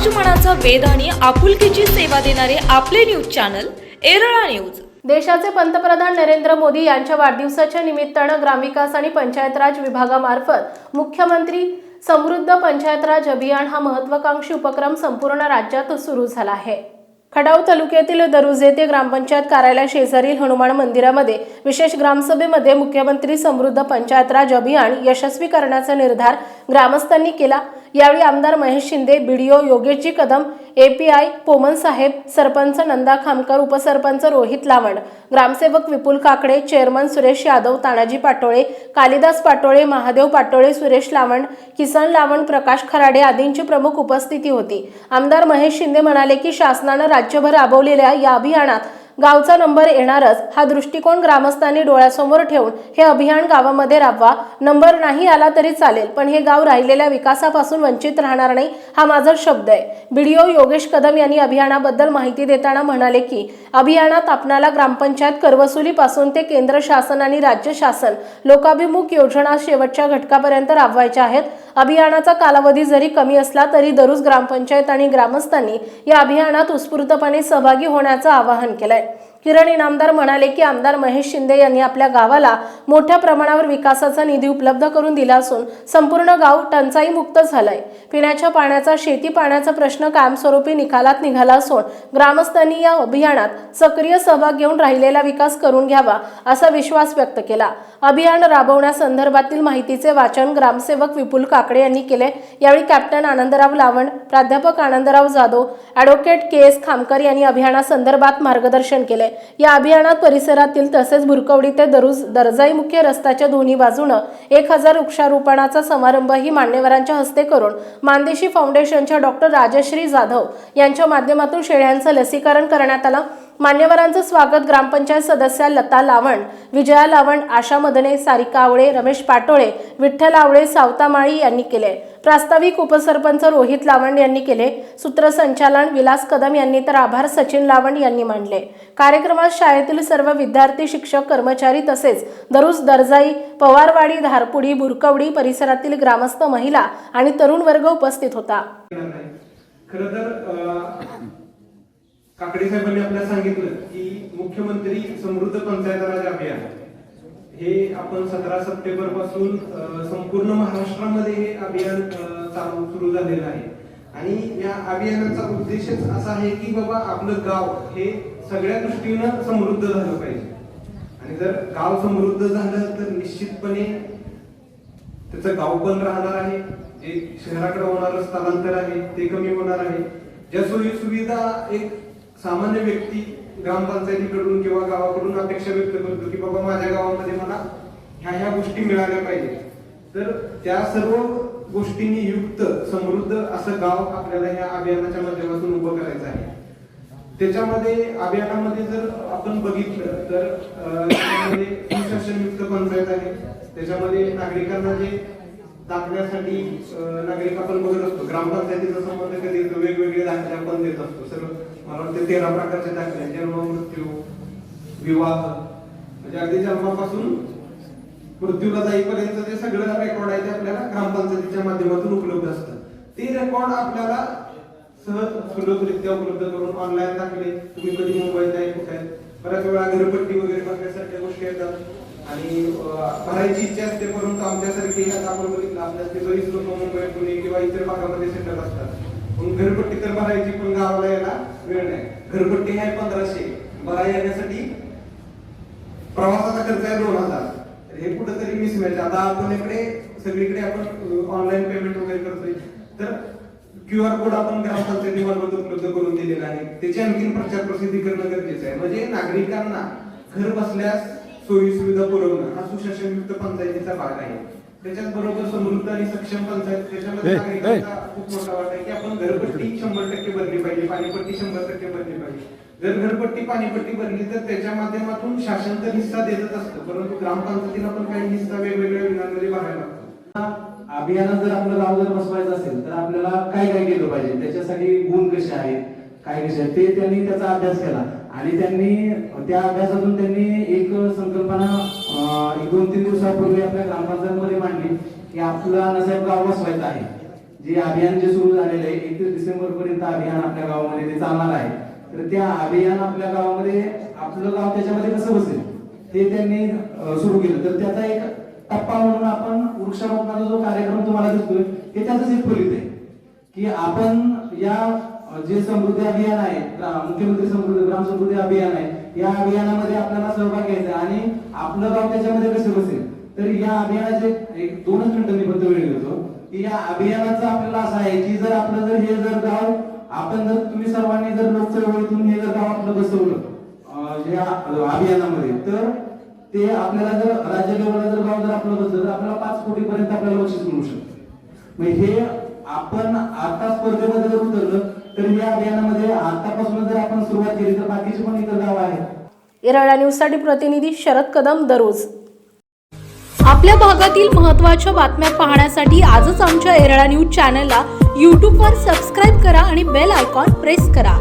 समाजमनाचा वेध आणि आपुलकीची सेवा देणारे आपले न्यूज चॅनल एरळा न्यूज. देशाचे पंतप्रधान नरेंद्र मोदी यांच्या वाढदिवसाच्या निमित्तानं ग्रामविकास आणि पंचायत राज विभागामार्फत मुख्यमंत्री समृद्ध पंचायत राज अभियान हा महत्वाकांक्षी उपक्रम संपूर्ण राज्यात सुरू झाला आहे. खडाव तालुक्यातील दरुज येथे ग्रामपंचायत कार्यालय शेजारील हनुमान मंदिरामध्ये विशेष ग्रामसभेमध्ये मुख्यमंत्री समृद्ध पंचायत राज अभियान यशस्वी करण्याचा निर्धार ग्रामस्थांनी केला. यावेळी आमदार महेश शिंदे बीडीओ योगेशजी कदम एपीआय पोमन साहेब सरपंच नंदा खामकर उपसरपंच रोहित लावंड ग्रामसेवक विपुल काकडे चेअरमन सुरेश यादव तानाजी पाटोळे कालिदास पाटोळे महादेव पाटोळे सुरेश लावंड किसन लावंड प्रकाश खराडे आदींची प्रमुख उपस्थिती होती. आमदार महेश शिंदे म्हणाले की शासनानं राज्यभर राबवलेल्या या अभियानात गावचा नंबर येणारच. हा दृष्टिकोन ग्रामस्थांनी डोळ्यासमोर ठेवून हे अभियान गावामध्ये राबवा. नंबर नाही आला तरी चालेल पण हे गाव राहिलेल्या विकासापासून वंचित राहणार नाही हा माझा शब्द आहे. बीडीओ योगेश कदम यांनी अभियानाबद्दल माहिती देताना म्हणाले की अभियानात आपणाला ग्रामपंचायत करवसुलीपासून ते केंद्र शासन आणि राज्य शासन लोकाभिमुख योजना शेवटच्या घटकापर्यंत राबवायच्या आहेत. अभियानाचा कालावधी जरी कमी असला तरी दररोज ग्रामपंचायत आणि ग्रामस्थांनी या अभियानात उत्स्फूर्तपणे सहभागी होण्याचं आवाहन केलंय. किरण इनामदार म्हणाले की आमदार महेश शिंदे यांनी आपल्या गावाला मोठ्या प्रमाणावर विकासाचा निधी उपलब्ध करून दिला असून संपूर्ण गाव टंचाई मुक्त झालंय. पिण्याच्या पाण्याचा शेती पाण्याचा प्रश्न कायमस्वरूपी निकालात निघाला असून ग्रामस्थांनी या अभियानात सक्रिय सहभाग घेऊन राहिलेला विकास करून घ्यावा असा विश्वास व्यक्त केला. अभियान राबवण्यासंदर्भातील माहितीचे वाचन ग्रामसेवक विपुल काकडे यांनी केले. यावेळी कॅप्टन आनंदराव लावण प्राध्यापक Anandrao Jadhav advocate K S Khamkar यांनी अभियानासंदर्भात मार्गदर्शन केले. या अभियानात परिसरातील तसेच भुरकवडी ते दरुज दर्जाई मुख्य रस्त्याच्या दोन्ही बाजूनं एक हजार वृक्षारोपणाचा समारंभही मान्यवरांच्या हस्ते करून मानदेशी फाउंडेशनच्या डॉक्टर राजश्री जाधव यांच्या माध्यमातून शेळ्यांचं लसीकरण करण्यात आलं. मान्यवरांचं स्वागत ग्रामपंचायत सदस्या लता लावण विजया लावण आशा मदने सारिका आवळे रमेश पाटोळे विठ्ठल आवळे सावतामाळी यांनी केले. प्रास्ताविक उपसरपंच रोहित लावण यांनी केले. सूत्रसंचालन विलास कदम यांनी तर आभार सचिन लावण यांनी मांडले. कार्यक्रमात शाळेतील सर्व विद्यार्थी शिक्षक कर्मचारी तसेच दरुस दर्जाई पवारवाडी धारपुडी बुरकवडी परिसरातील ग्रामस्थ महिला आणि तरुण वर्ग उपस्थित होता. काकडे साहेबांनी आपल्याला सांगितलं की मुख्यमंत्री समृद्ध पंचायत राज अभियान. हे आपण सतरा सप्टेंबरपासून संपूर्ण महाराष्ट्रामध्ये हे अभियान चालू सुरू झालेलं आहे. आणि या अभियानाचा उद्देशच असा आहे की बाबा आपलं गाव हे सगळ्या दृष्टीनं समृद्ध झालं पाहिजे. आणि जर गाव समृद्ध झालं तर निश्चितपणे त्याचं गाव पण राहणार आहे. जे शहराकडे होणारं स्थलांतर आहे ते कमी होणार आहे. ज्या सोयी सुविधा एक सामान्य व्यक्ती ग्रामपंचायतीकडून किंवा गावाकडून अपेक्षा व्यक्त करतो की बाबा माझ्या गावामध्ये मला ह्या ह्या गोष्टी मिळाल्या पाहिजेत. तर त्या सर्व गोष्टींनी युक्त समृद्ध असं गाव आपल्याला ह्या अभियानाच्या माध्यमातून उभं करायचं आहे. त्याच्यामध्ये अभियानामध्ये जर आपण बघितलं तर त्याच्यामध्ये सुशासनयुक्त पंचायत आहे. त्याच्यामध्ये नागरिकांना जे दाखण्यासाठी नागरिक आपण बघत असतो. ग्रामपंचायतीचा संबंध कधी येतो? वेगवेगळे दाखले आपण देत असतो. सर्व मला वाटतं तेरा प्रकारचे दाखले. जन्म मृत्यू विवाह. म्हणजे अगदी जन्मापासून मृत्यूला जाईपर्यंत ते सगळं रेकॉर्ड आहे ते आपल्याला ग्रामपंचायतीच्या माध्यमातून उपलब्ध असतं. ते रेकॉर्ड आपल्याला सहज सुलभरित्या उपलब्ध करून ऑनलाईन दाखले. तुम्ही कधी मुंबईत आहे कुठे. आहे बऱ्याच वेळा घरपट्टी वगैरे बघण्यासारख्या गोष्टी येतात. आणि भरायची इच्छा असते परंतु आमच्यासारखी आपण बघितलं आपल्यातले बरीच लोक मुंबई पुणे किंवा इतर भागामध्ये सेटल असतात. पण घरपट्टी तर भरायची पण गावाला यायला वेळ नाही. घरपट्टी आहे पंधराशे. मला येण्यासाठी प्रवासाचा खर्च आहे दोन हजार. तर हे कुठंतरी मिसमॅच आता आपण इकडे सगळीकडे आपण ऑनलाईन पेमेंट वगैरे करतोय. तर क्यू आर कोड आपण ग्रामपंचायतीमार्फत उपलब्ध करून दिलेला आहे. त्याची आणखीन प्रचार प्रसिद्धी करणं गरजेचं आहे. म्हणजे नागरिकांना घर बसल्यास सोयी सुविधा पुरवणं हा सुशासनयुक्त पंचायतीचा भाग आहे. त्याच्याच बरोबर समृद्ध आणि सक्षम पंचायत त्याच्यामध्ये नागरिकांचा खूप मोठा वाटा आहे की आपण घरपट्टी शंभर टक्के भरली पाहिजे पाणीपट्टी शंभर टक्के भरली पाहिजे. जर घरपट्टी पाणीपट्टी भरली तर त्याच्या माध्यमातून शासन तर हिस्सा देतच असतं परंतु ग्रामपंचायतीला पण काही हिस्सा वेगवेगळ्या विधानामध्ये भरायला लागतो अभियानात जर आपलं गाव जर बसवायचं असेल तर आपल्याला काय काय केलं पाहिजे? त्याच्यासाठी गुण कसे आहेत? काय कसे आहेत? ते त्यांनी त्याचा अभ्यास केला. आणि त्यांनी त्या अभ्यासातून त्यांनी एक संकल्पना एक दोन तीन दिवसापूर्वी आपल्या ग्रामपंचायतमध्ये मांडली की आपला नानासाहेब गाव बसवायचं आहे. जे अभियान जे सुरू झालेलं आहे एकतीस डिसेंबर पर्यंत अभियान आपल्या गावामध्ये ते चालणार आहे तर त्या अभियान आपल्या गावामध्ये आपलं गाव त्याच्यामध्ये कसं बसेल ते त्यांनी सुरू केलं. तर त्याचा एक टप्पा म्हणून आपण वृक्षारोपणाचा जो कार्यक्रम तुम्हाला दिसतोय हे त्याचंच एक फलित आहे की आपण या जे समृद्धी अभियान आहे मुख्यमंत्री समृद्धी ग्राम समृद्धी अभियान आहे या अभियानामध्ये आपल्याला सहभाग घ्यायचा आणि आपलं गाव त्याच्यामध्ये कसं बसेल? तर या अभियानाचे एक दोनच मिनिटं मी फक्त वेळ घेतो. की या अभियानाचं आपल्याला असं आहे की जर आपलं जर हे जर गाव आपण जर तुम्ही सर्वांनी जर लोकचळवळीतून हे जर गाव आपलं बसवलं या अभियानामध्ये तर ते आपल्याला जर राज्य लेवलला जर गाव जर आपलं बसलं तर आपल्याला पाच कोटी पर्यंत आपल्याला बक्षीस मिळू शकतं. मग हे आपण आता स्पर्धेमध्ये जर उतरलं तर या अभियानामध्ये आतापासून जर आपण सुरुवात केली तर बाकीचे पण इतर गाव आहेत. येरळा न्यूजसाठी प्रतिनिधी शरद कदम दररोज. आपल्या भागातील महत्त्वाच्या बातम्या पाहण्यासाठी आजच आमच्या एरळा न्यूज चॅनलला यूट्यूबवर सबस्क्राईब करा आणि बेल आयकॉन प्रेस करा.